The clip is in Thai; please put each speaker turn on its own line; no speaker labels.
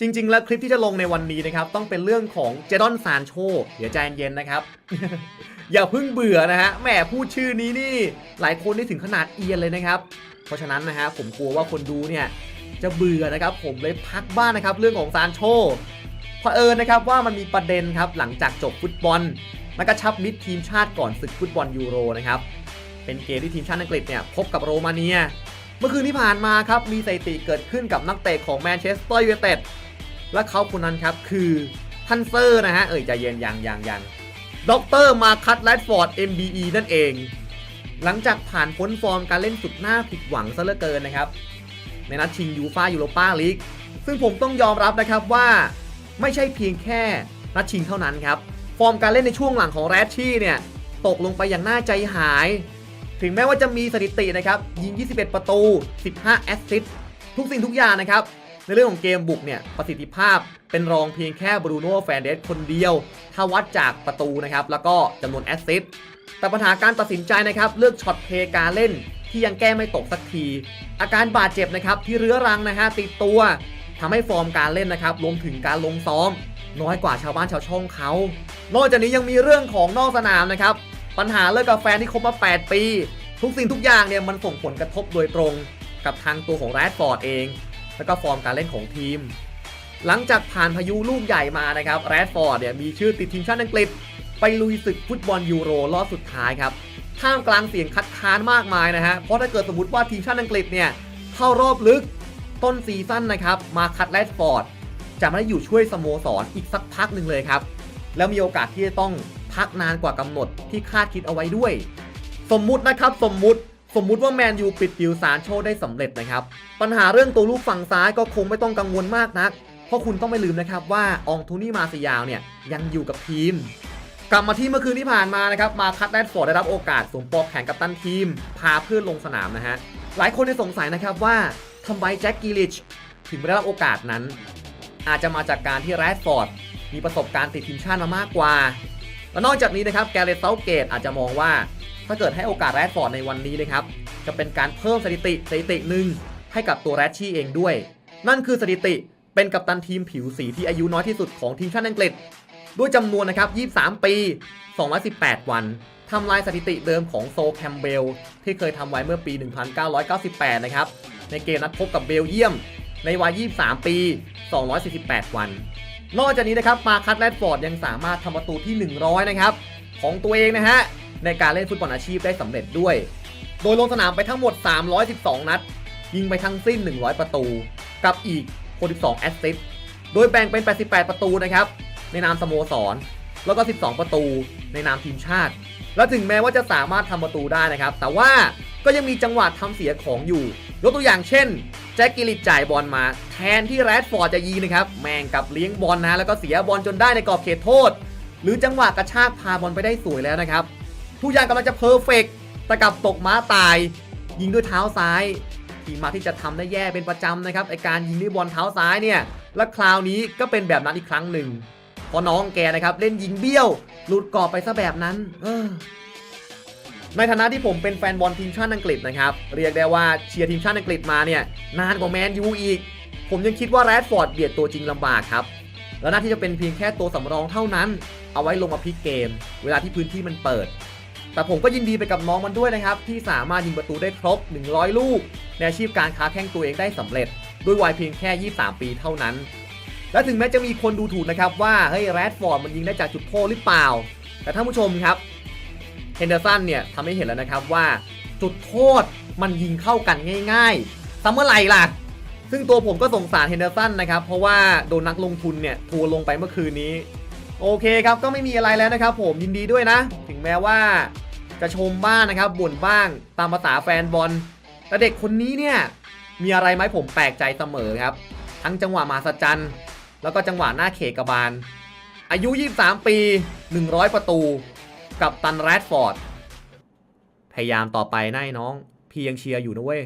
จริง ๆ แล้วคลิปที่จะลงในวันนี้นะครับต้องเป็นเรื่องของเจดอนซานโชเดี๋ยวใจเย็นๆนะครับ อย่าเพิ่งเบื่อนะฮะแหมพูดชื่อนี้นี่ หลายคนนี่ถึงขนาดเอียนเลยนะครับ เพราะฉะนั้นนะฮะผมกลัวว่าคนดูเนี่ยจะเบื่อนะครับ ผมเลยพักบ้านนะครับเรื่องของซานโชเผอิญนะครับว่ามันมีประเด็นครับหลังจากจบฟุตบอลนักกระชับมิตรทีมชาติก่อนศึกฟุตบอลยูโรนะครับเป็นเกมที่ทีมชาติอังกฤษเนี่ยพบกับโรมาเนีย เมื่อคืนที่ผ่านมาครับมีสถิติเกิดขึ้นกับนักเตะของแมนเชสเตอร์ยูไนเต็ด และเขาคนนั้นครับคือทันเซอร์นะฮะ เอ่ยใจเย็นยังยังยังด็อกเตอร์มาคัตแรดฟอร์ด MBE นั่นเอง หลังจากผ่านพ้นฟอร์มการเล่นสุดหน้าผิดหวังซะเหลือเกินนะครับ ในนัดชิงยูฟายูโรปาลีกซึ่งผมต้องยอมรับนะครับว่าไม่ใช่เพียงแค่นัดชิงเท่านั้นครับ ฟอร์มการเล่นในช่วงหลังของแรดชี่เนี่ย ตกลงไปอย่างน่าใจหาย ถึงแม้ว่าจะมีสถิตินะครับยิง 21 ประตู 15 แอสซิสต์ทุกสิ่งทุกอย่างนะครับ ในเรื่องของเกมบุกเนี่ยประสิทธิภาพเป็นรองเพียงแค่บรูโน่แฟนเดสคนเดียว ถ้าวัดจากประตูนะครับแล้วก็จำนวนแอสซิสต์แต่ปัญหาการตัดสินใจนะครับเลือกช็อตเพย์การเล่นที่ยังแก้ไม่ตกสักที อาการบาดเจ็บนะครับที่เรื้อรังนะฮะติดตัวทำให้ฟอร์มการเล่นนะครับรวมถึงการลงซ้อม น้อยกว่าชาวบ้านชาวช่องเขา นอกจากนี้ยังมีเรื่องของนอกสนามนะครับปัญหาเลิกกับแฟนที่คบมา 8 ปี ทุกสิ่งทุกอย่างเนี่ยมันส่งผลกระทบโดยตรงกับทางตัวของแรดฟอร์ดเอง แล้วก็ฟอร์มการเล่นของทีม หลังจากผ่านพายุลูกใหญ่มานะครับแรดฟอร์ดเนี่ยมีชื่อติดทีมชาติอังกฤษ ไปลุยศึกฟุตบอลยูโรรอบสุดท้ายครับท่ามกลางเสียงคัดค้านมากมายนะฮะเพราะถ้าเกิดสมมติว่าทีมชาติอังกฤษเนี่ยเข้ารอบลึกต้นซีซั่นนะครับมาคัดแรดฟอร์ดจะไม่ได้อยู่ช่วยสโมสรอีกสักพักหนึ่งเลยครับ แล้วมีโอกาสที่จะต้องพักนานกว่ากำหนดที่คาดคิดเอาไว้ด้วย สมมุตินะครับสมมุติ สมมุติว่าแมนยูปิดดิวซานโชได้สำเร็จนะครับ ปัญหาเรื่องตัวลูกฝั่งซ้ายก็คงไม่ต้องกังวลมากนัก เพราะคุณต้องไม่ลืมนะครับว่าอองโทนี่มาซิยาวเนี่ยยังอยู่กับทีม กลับมาที่เมื่อคืนที่ผ่านมานะครับมาคัตแรดฟอร์ดได้รับโอกาสสวมปลอกแขนกับตันทีม พาเพื่อนลงสนามนะฮะหลายคนได้สงสัยนะครับว่าทำไมแจ็คกิลิชถึงไม่ได้รับโอกาสนั้น อาจจะมาจากการที่แรดฟอร์ดมีประสบการณ์ติดทีมชาติมามากกว่า และนอกจากนี้นะครับแกเรตเซาเกตอาจจะมองว่า ถ้าเกิดให้โอกาสแรดฟอร์ดในวันนี้นะครับจะเป็นการเพิ่มสถิติสถิติหนึ่งให้กับตัวแรดชี่เองด้วย นั่นคือสถิติเป็นกัปตันทีมผิวสีที่อายุน้อยที่สุดของทีมชาติอังกฤษ ด้วยจำนวนนะครับ 23 ปี 218 วันทำลายสถิติเดิมของโซแคมเบล ที่เคยทำไว้เมื่อปี 1998 นะครับ ในเกมนัดพบกับเบลเยียม ในวัย 23 ปี 248 วัน นอกจากนี้นะครับมาคัตแรดฟอร์ดยังสามารถทำประตูที่ 100 นะครับ ของตัวเองนะฮะ ในการเล่นฟุตบอลอาชีพได้สำเร็จด้วย โดยลงสนามไปทั้งหมด 312 นัด ยิงไปทั้งสิ้น 100 ประตู กับอีก 62 แอสซิสต์โดยแบ่งเป็น 88 ประตูนะครับ ในนามสโมสร แล้วก็ 12 ประตูในนามทีมชาติ และถึงแม้ว่าจะสามารถทำประตูได้นะครับ แต่ว่า ก็ยังมีจังหวะทำเสียของอยู่ยกตัวอย่างเช่น แจ็คกิลิชจ่ายบอลมา แทนที่แรดฟอร์ดจะยิงนะครับ แม่งกับเลี้ยงบอลนะ แล้วก็เสียบอลจนได้ในกรอบเขตโทษ หรือจังหวะกระชากพาบอลไปได้สวยแล้วนะครับ ทุกอย่างกำลังจะเพอร์เฟกต์แต่กลับตกม้าตาย ยิงด้วยเท้าซ้ายทีมมาที่จะทำได้แย่เป็นประจำนะครับไอการยิงด้วยบอลเท้าซ้ายเนี่ย และคราวนี้ก็เป็นแบบนั้นอีกครั้งหนึ่งเพราะน้องแกนะครับเล่นยิงเบี้ยว หลุดกรอบไปซะแบบนั้น เออ ในฐานะที่ผมเป็นแฟนบอลทีมชาติอังกฤษนะครับ เรียกได้ว่าเชียร์ทีมชาติอังกฤษมาเนี่ยนานกว่าแมนยูอีก ผมยังคิดว่าแรดฟอร์ดเบียดตัวจริงลำบากครับ แล้วน่าที่จะเป็นเพียงแค่ตัวสำรองเท่านั้น เอาไว้ลงมาพลิกเกม เวลาที่พื้นที่มันเปิด แต่ผมก็ยินดีไปกับน้องมันด้วยนะครับ ที่สามารถยิงประตูได้ครบ 100 ลูก ในอาชีพการค้าแข้งตัวเองได้สำเร็จ ด้วยวัยเพียงแค่ 23 ปีเท่านั้น และถึงแม้จะมีคนดูถูกนะครับว่าเฮ้ยแรดฟอร์ดมันยิงได้จากจุดโทษหรือเปล่า แต่ท่านผู้ชมครับ เฮนเดอร์สันเนี่ยทำให้เห็นแล้วนะครับว่าจุดโทษมันยิงเข้ากันง่ายๆซัมเมอร์ไหร่ล่ะ ซึ่งตัวผมก็สงสารเฮนเดอร์สันนะครับ เพราะว่าโดนนักลงทุนเนี่ยทัวร์ลงไปเมื่อคืนนี้ โอเคครับก็ไม่มีอะไรแล้วนะครับผมยินดีด้วยนะ ถึงแม้ว่าจะชมบ้างนะครับบ่นบ้างตามภาษาแฟนบอลแต่เด็กคนนี้เนี่ยมีอะไรไหมผมแปลกใจเสมอครับ ทั้งจังหวะมหัศจรรย์แล้วก็จังหวะหน้าเขกบาล อายุ 23 ปี 100 ประตู กับตันแรดฟอร์ด พยายามต่อไปนายน้อง พี่ยังเชียร์อยู่นะเว้ย